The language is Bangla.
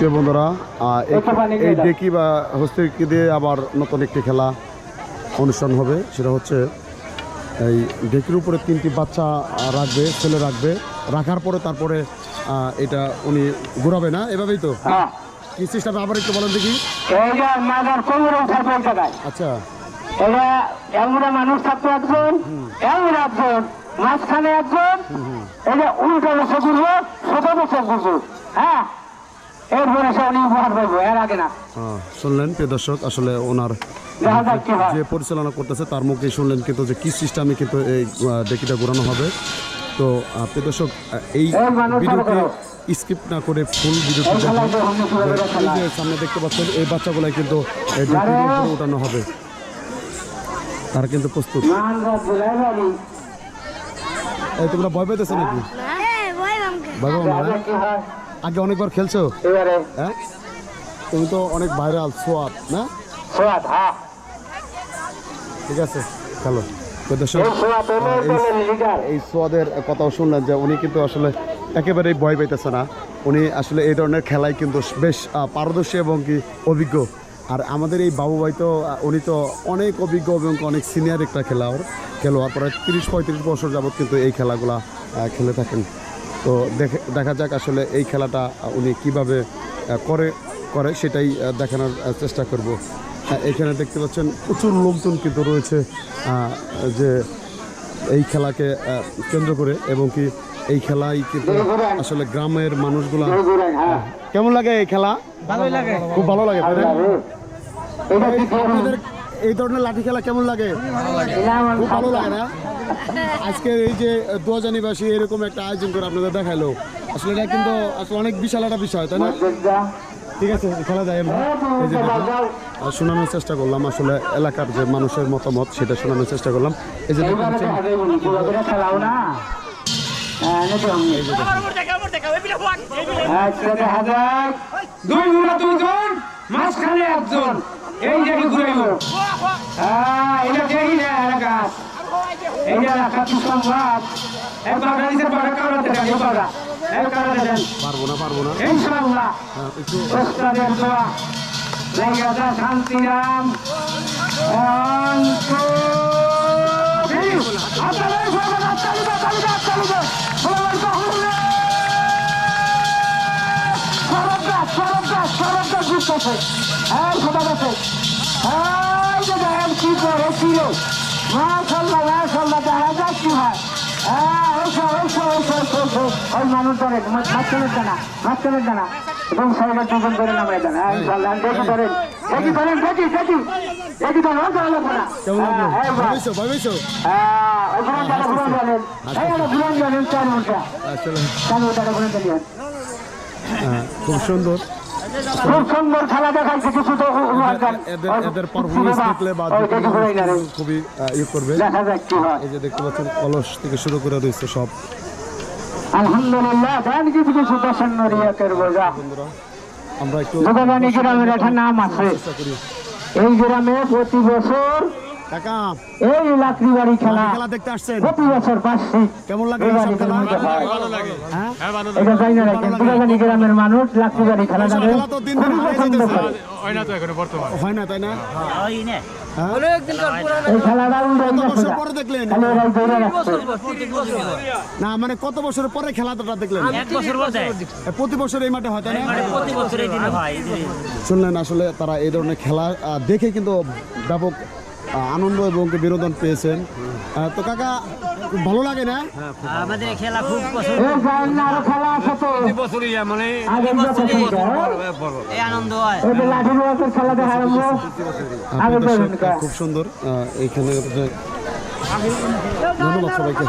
প্রিয় বন্ধুরা এই- ডেকি বা হস্তিকি দিয়ে আবার নতুন একটি খেলা অনুষ্ঠান হবে। সেটা হচ্ছে এই ডেকির উপরে তিনটি বাচ্চা রাখবে ছেলে রাখবে। রাখার পরে তারপরে এটা উনি ঘুরাবে না? এভাবেই তো? হ্যাঁ। কি সিস্টেম? আবার একটু বলেন দেখি। আচ্ছা। এটা মানুষ থাকতো একজন এমন একজন মাঝখানে একজন এটা উল্টো বসে ঘুরবো ছোট বসে ঘুরবো। হ্যাঁ? এরপরে সে উনি উপহার পাইবো এর আগে না। শুনলেন প্রিয় দর্শক আসলে ওনার হয়। যে পরিচালনা করতেছে তার মুখে শুনলেন কিন্তু যে কি সিস্টেমে কিন্তু এই ডেকিটা ঘোরানো হবে। তো প্রিয় দর্শক এই ভিডিওটি স্কিপ না করে ফুল ভিডিওটি দেখুন। সামনে দেখতে পাচ্ছেন এই বাচ্চাগুলাই কিন্তু উঠানো হবে। তারা কিন্তু প্রস্তুত। তোমরা ভয় পাইতেছো নাকি? হ্যাঁ ভয় পাও না হয়। আগে অনেকবার খেলছো? হ্যাঁ? তুমি তো অনেক ভাইরাল সোয়াদ না? সোয়াদ হ্যাঁ। ঠিক আছে তো দর্শক এই সোয়াদের কথাও শুনলেন যে উনি কিন্তু আসলে একেবারেই ভয় পাইতেছে না। উনি আসলে এই ধরনের খেলায় কিন্তু বেশ পারদর্শী এবং কি অভিজ্ঞ। আর আমাদের এই বাবু ভাই তো উনি তো অনেক অভিজ্ঞ এবং অনেক সিনিয়র একটা খেলোয়াড় খেলোয়াড়। প্রায় তিরিশ পঁয়ত্রিশ বছর যাবত কিন্তু এই খেলাগুলা খেলে থাকেন। তো দেখে দেখা যাক আসলে এই খেলাটা উনি কীভাবে করে করে সেটাই দেখানোর চেষ্টা করব। এখানে দেখতে পাচ্ছেন প্রচুর লোকজন কিন্তু রয়েছে যে এই খেলাকে কেন্দ্র করে এবং কি এই খেলাই কিন্তু আসলে গ্রামের মানুষগুলা কেমন লাগে এই খেলা? ভালোই লাগে। খুব ভালো লাগে। আপনাদের এই ধরনের লাঠি খেলা কেমন লাগে? খুব ভালো লাগে না? আজকে এই যে দুয়াজানিবাসী এরকম একটা আয়োজন করে আপনাদের দেখাল। আসলে এটা কিন্তু আসলে অনেক বিশাল একটা বিষয় তাই না? ঠিক আছে খেলা যায় আমরা। এই যে শোনানোর চেষ্টা করলাম। আসলে এলাকার যে মানুষের মতামত সেটা শোনানোর চেষ্টা করলাম। এই যে। আচ্ছা, দেখা যাক। দুই মাঝখানে একজন। এই যে ঘুরাইবো। হ্যাঁ, এটা দেখি না এলাকা। এই যে এলাকা কি সংবাদ। এই বাগা নিচে বাগা দেন, এই বাগা। এই দেন। পারব না পারব না ইনশাআল্লাহ, একটু ওস্তাদের দোয়া। জায়গা শান্তিরাম এই যে দেখেন কি করে ছিল। দেখা যাক কি হয়। ওই মানুষ ধরে মাঝখানের দানা মাঝখানের দানা এবং সাইডের দুজন ধরে নামাই দেন। ইনশাআল্লাহ দেখি ধরেন। দেখি ধরেন দেখি দেখি। দেখি ধরেন ওই ধরেন না ঘুরান জানেন। ঘুরান জানেন, চার ঘণ্টা। চার ঘুরান জানেন। খুব সুন্দর। খুব সুন্দর খেলা দেখাইছে কিছু তো এদের এদের পারফরমেন্স দেখলে বা ওই দেখি ঘুরাই না রে। খুবই ইয়ে করবে। দেখা যাক কি এই যে দেখতে পাচ্ছেন কলস থেকে শুরু করে দিচ্ছে সব। আলহামদুলিল্লাহ দেন কিছু কিছু দর্শন রিয়াকের বোঝা। আমরা একটু গ্রামের একটা নাম আছে। এই গ্রামে প্রতি বছর এই লাকড়ি বাড়ি খেলা। খেলা দেখতে আসছেন। প্রতি বছর বার্ষিক কেমন লাগে এই এইসব বাড়িতে খেলা মধ্যে হ্যাঁ? এটা জানি না রাখেন যোগাবানী গ্রামের মানুষ লাকড়ি বাড়ি খেলা যাবে তো দিন দিন পছন্দ করে। হয় না তাই না? হ্যাঁ? এই খেলাটা উল্টাই কত গেছে বছর পরে দেখলেন? খালি ওরাই ধরে রাখছে না মানে কত বছর পরে খেলাটা দেখলেন? প্রতি বছর এই মাঠে হয় প্রতি বছর এই দিনে হয় এই যে- শুনলেন আসলে তারা এই ধরনের খেলা দেখে কিন্তু ব্যাপক আনন্দ এবং বিনোদন পেয়েছেন। আহ, তো কাকা ভালো লাগে না? আমাদের খেলা খুব পছন্দ। মানে আনন্দ হয়। খুব সুন্দর আহ, এইখানে ধন্যবাদ সবাইকে।